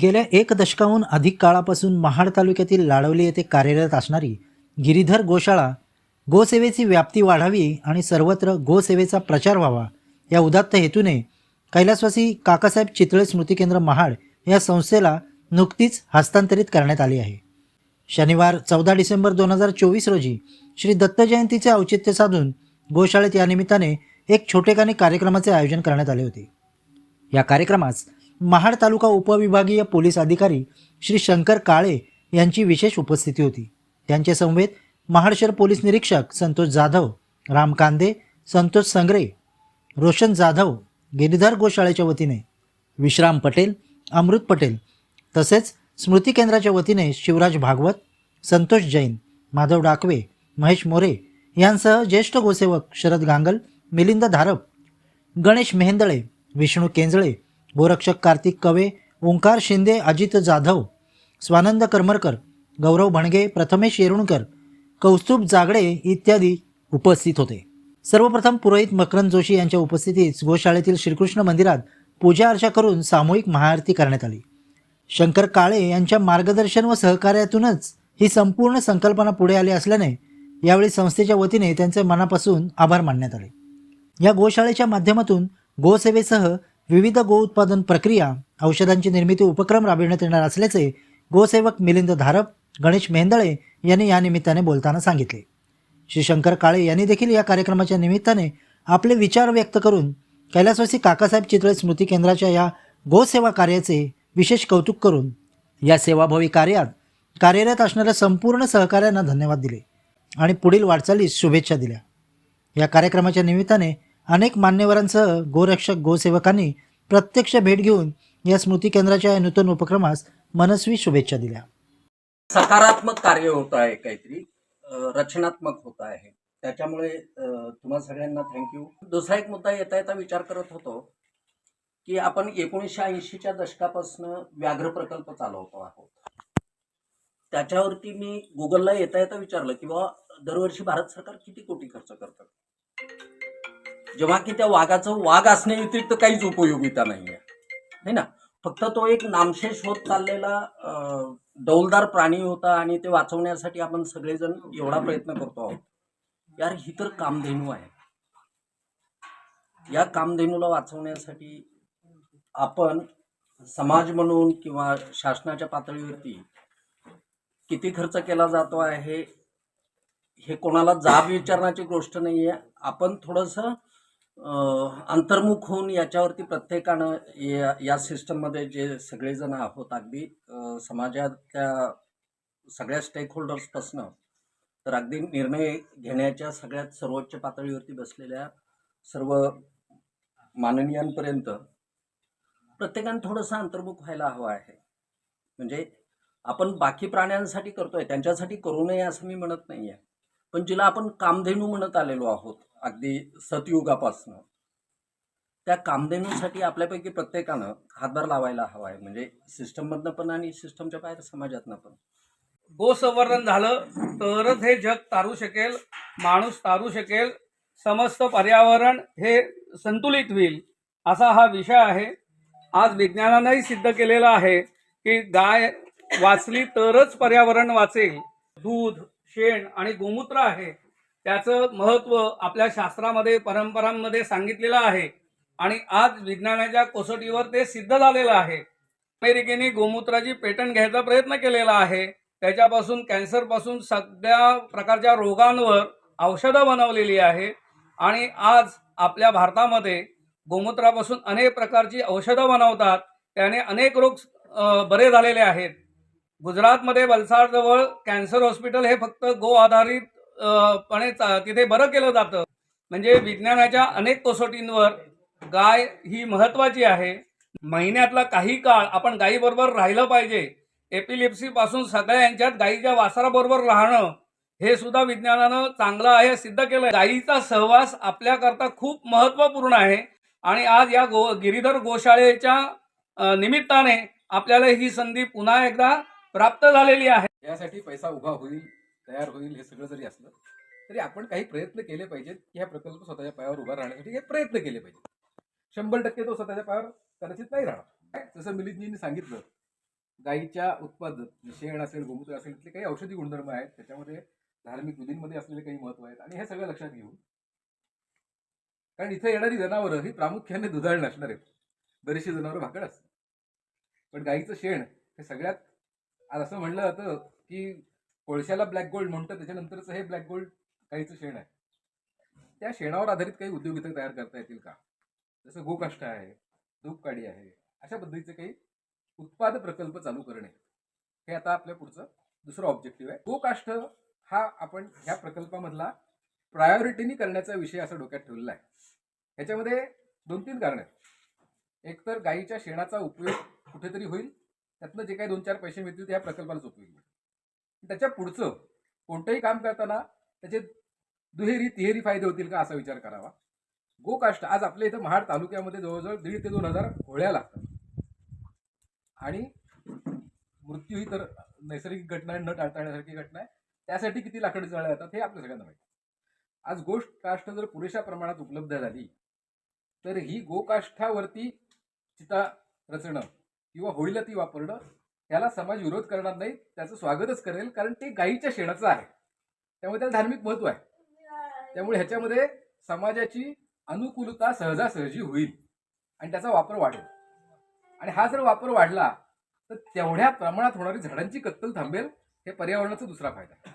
गेल्या एक दशकाहून अधिक काळापासून महाड तालुक्यातील लाडवली येथे कार्यरत असणारी गिरीधर गोशाळा गोसेवेची व्याप्ती वाढावी आणि सर्वत्र गोसेवेचा प्रचार व्हावा या उदात्त हेतूने कैलासवासी काकासाहेब चितळे स्मृती केंद्र महाड या संस्थेला नुकतीच हस्तांतरित करण्यात आली आहे. शनिवार चौदा डिसेंबर दोन हजार चोवीस रोजी श्री दत्त जयंतीचे औचित्य साधून गोशाळेत या निमित्ताने एक छोटेखानी कार्यक्रमाचे आयोजन करण्यात आले होते. या कार्यक्रमास महाड तालुका उपविभागीय पोलीस अधिकारी श्री शंकर काळे यांची विशेष उपस्थिती होती. त्यांच्या समवेत महाड शहर पोलीस निरीक्षक संतोष जाधव राम कांदे संतोष संग्रे रोशन जाधव गिरीधर गोशाळेच्या वतीने विश्राम पटेल अमृत पटेल तसेच स्मृती केंद्राच्या वतीने शिवराज भागवत संतोष जैन माधव डाकवे महेश मोरे यांसह ज्येष्ठ गोसेवक शरद गांगल मिलिंद धारप गणेश मेहेंदळे विष्णू केंजळे गोरक्षक कार्तिक कवे ओंकार शिंदे अजित जाधव स्वानंद करमरकर गौरव भणगे प्रथमेश येरुणकर कौस्तुभ जागडे इत्यादी उपस्थित होते. सर्वप्रथम पुरोहित मकरंद जोशी यांच्या उपस्थितीत गोशाळेतील श्रीकृष्ण मंदिरात पूजा अर्चा करून सामूहिक महाआरती करण्यात आली. शंकर काळे यांच्या मार्गदर्शन व सहकार्यातूनच ही संपूर्ण संकल्पना पुढे आली असल्याने यावेळी संस्थेच्या वतीने त्यांचे मनापासून आभार मानण्यात आले. या गोशाळेच्या माध्यमातून गोसेवेसह विविध गो उत्पादन प्रक्रिया औषधांची निर्मिती उपक्रम राबविण्यात येणार असल्याचे गोसेवक मिलिंद धारप गणेश मेंदळे यांनी या निमित्ताने बोलताना सांगितले. श्री शंकर काळे यांनी देखील या कार्यक्रमाच्या निमित्ताने आपले विचार व्यक्त करून कैलासवासी काकासाहेब चितळे स्मृती केंद्राच्या या गोसेवा कार्याचे विशेष कौतुक करून या सेवाभावी कार्यात कार्यरत असणाऱ्या संपूर्ण सहकार्यांना धन्यवाद दिले आणि पुढील वाटचालीस शुभेच्छा दिल्या. या कार्यक्रमाच्या निमित्ताने अनेक मान्यवरांसह गोरक्षक गोसेवकांनी प्रत्यक्ष भेट घेऊन या स्मृती केंद्राच्या या नूतन उपक्रमास मनस्वी शुभेच्छा दिल्या. सकारात्मक कार्य होत आहे काहीतरी रचनात्मक होत आहे. त्याच्यामुळे तुम्हा सगळ्यांना थँक्यू दुसरा एक मुद्दा येता येता विचार करत होतो की आपण एकोणीसशे ऐंशीच्या दशकापासून व्याघ्र प्रकल्प चालवतो आहोत. त्याच्यावरती मी गुगलला येता येता विचारलं की बाबा दरवर्षी भारत सरकार किती कोटी खर्च करतं? जेव्हा की त्या वाघाचं वाघ असण्या व्यतिरिक्त काहीच उपयोगिता नाही आहे ना? फक्त तो एक नामशेष होत चाललेला डौलदार प्राणी होता आणि ते वाचवण्यासाठी आपण सगळेजण एवढा प्रयत्न करतो आहोत. यार ही तर कामधेनू आहे. या कामधेनूला वाचवण्यासाठी आपण समाज म्हणून किंवा शासनाच्या पातळीवरती किती खर्च केला जातो आहे हे कोणाला जाब विचारण्याची गोष्ट नाही आहे आपण थोडंसं अंतर्मुख होऊन याच्यावरती प्रत्येकानं या या सिस्टममध्ये जे सगळेजण आहोत अगदी समाजातल्या सगळ्या स्टेक होल्डर्सपासनं तर अगदी निर्णय घेण्याच्या सगळ्यात सर्वोच्च पातळीवरती बसलेल्या सर्व माननीयांपर्यंत प्रत्येकानं थोडंसं अंतर्मुख व्हायला हवं आहे. म्हणजे आपण बाकी प्राण्यांसाठी करतोय त्यांच्यासाठी करू नये असं मी म्हणत नाही आहे पण जिला आपण कामधेनू म्हणत आलेलो आहोत अगदी सतयुगापासनं. त्या कामधेनूसाठी आपल्यापैकी प्रत्येकानं हातभार लावायला हवा आहे. म्हणजे सिस्टममधनं पण आणि सिस्टमच्या बाहेर समाजातनं पण. गोसंवर्धन झालं तरच हे जग तारू शकेल माणूस तारू शकेल समस्त पर्यावरण हे संतुलित होईल असा हा विषय आहे. आज विज्ञानानंही सिद्ध केलेलं आहे की गाय वाचली तरच पर्यावरण वाचेल. दूध शेण आणि गोमूत्र आहे. त्याचं महत्त्व आपल्या शास्त्रामध्ये परंपरांमध्ये सांगितलेलं आहे. आणि आज विज्ञानाच्या कसोटीवर ते सिद्ध झालेलं आहे. अमेरिकेने गोमूत्राची पेटंट घ्यायचा प्रयत्न केलेला आहे. त्याच्यापासून कॅन्सरपासून सगळ्या प्रकारच्या रोगांवर औषधं बनवलेली आहे. आणि आज आपल्या भारतामध्ये गोमूत्रापासून अनेक प्रकारची औषधं बनवतात. त्याने अनेक रोग बरे झालेले आहेत. गुजरातमध्ये वलसाडजवळ कॅन्सर हॉस्पिटल हे फक्त गो आधारित पणे तिथे बरं केलं जातं. म्हणजे विज्ञानाच्या अनेक कसोटींवर गाय ही महत्त्वाची आहे. महिन्यातला काही काळ आपण गायीबरोबर राहिलं पाहिजे. एपिलिप्सीपासून सगळ्या यांच्यात गायीच्या वासराबरोबर राहणं हे सुद्धा विज्ञानानं चांगलं आहे सिद्ध केलं गायीचा सहवास आपल्याकरता खूप महत्त्वपूर्ण आहे. आणि आज या गो गिरीधर गोशाळेच्या निमित्ताने आपल्याला ही संधी पुन्हा एकदा प्राप्त झालेली आहे. यासाठी पैसा उभा होईल. तयार होईल हे सगळं जरी असलं तरी आपण काही प्रयत्न केले पाहिजेत की हा प्रकल्प स्वतःच्या पायावर उभा राहण्यासाठी काही प्रयत्न केले पाहिजेत. शंभर टक्के तो स्वतःच्या पायावर कदाचित नाही राहणार. जसं मिलितजींनी सांगितलं गाईच्या उत्पादन शेण असेल गोमूत्र असेल इथले काही औषधी गुणधर्म आहेत त्याच्यामध्ये धार्मिक विधींमध्ये असलेले काही महत्त्व आहेत आणि हे सगळं लक्षात घेऊन कारण इथे येणारी जनावरं ही प्रामुख्याने दुधाळ नसणार आहेत. बरीचशी जनावरं भाकड असतात. पण गाईचं शेण हे सगळ्यात आज असं म्हणलं जातं की कोळशाला ब्लॅक गोल्ड म्हणतं त्याच्यानंतरच हे ब्लॅक गोल्ड गाईचं शेण आहे. त्या शेणावर आधारित काही उद्योग इथं तयार करता येतील का? जसं गोकाष्ठ आहे धूपकाडी आहे अशा पद्धतीचे काही उत्पाद प्रकल्प चालू करणे. हे आता आपल्या पुढचं दुसरं ऑब्जेक्टिव्ह आहे. गोकाष्ठ हा आपण ह्या प्रकल्पामधला प्रायोरिटीनी करण्याचा विषय असा डोक्यात ठेवलेला आहे. ह्याच्यामध्ये दोन तीन कारण आहेत. एक तर गाईच्या शेणाचा उपयोग कुठेतरी होईल. त्यातनं जे काही दोन चार पैसे मिळतील ते ह्या प्रकल्पालाच उपयोग होईल त्याच्या पुढचं कोणतंही काम करताना त्याचे दुहेरी तिहेरी फायदे होतील का असा विचार करावा. गोकाष्ट आज आपल्या इथं महाड तालुक्यामध्ये जवळजवळ दीड ते दोन हजार होळ्या लागतात. आणि मृत्यू ही तर नैसर्गिक घटना आहे, न टाळता येण्यासारखी घटना आहे. त्यासाठी किती लाकडं जळल्या जातात हे आपल्या सगळ्यांना माहिती आज गोष्ट काष्ट जर पुरेशा प्रमाणात उपलब्ध झाली तर ही गोकाष्ठावरती चिता रचणं किंवा होळीला ती वापरणं याला समाज विरोध करणार नाही त्याचं स्वागतच करेल कारण ते गायीच्या शेणाचं आहे. त्यामुळे त्याला धार्मिक महत्त्व आहे. त्यामुळे ह्याच्यामध्ये समाजाची अनुकूलता सहजासहजी होईल आणि त्याचा वापर वाढेल. आणि हा जर वापर वाढला तर तेवढ्या प्रमाणात होणारी झाडांची कत्तल थांबेल हे पर्यावरणाचा दुसरा फायदा आहे.